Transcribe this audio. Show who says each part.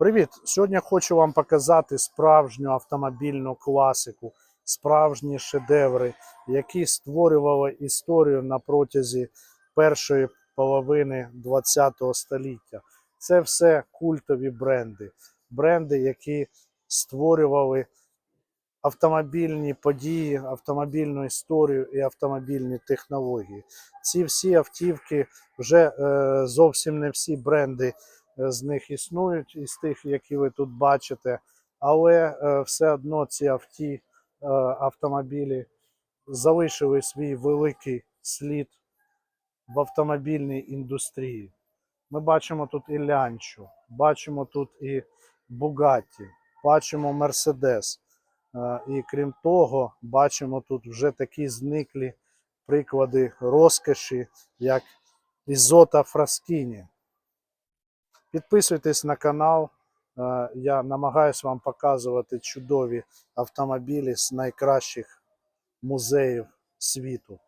Speaker 1: Привіт! Сьогодні хочу вам показати справжню автомобільну класику, справжні шедеври, які створювали історію на протязі першої половини ХХ століття. Це все культові бренди, бренди, які створювали автомобільні події, автомобільну історію і автомобільні технології. Ці всі автівки вже е, зовсім не всі бренди е, з них існують, із тих, які ви тут бачите, але е, все одно ці авті, автомобілі залишили свій великий слід в автомобільній індустрії. Ми бачимо тут і Лянчу, бачимо тут і Бугатті, бачимо Мерседес. І крім того, бачимо тут вже такі зниклі приклади розкоші, як Ізота Фраскіні. Підписуйтесь на канал. Я намагаюся вам показувати чудові автомобілі з найкращих музеїв світу.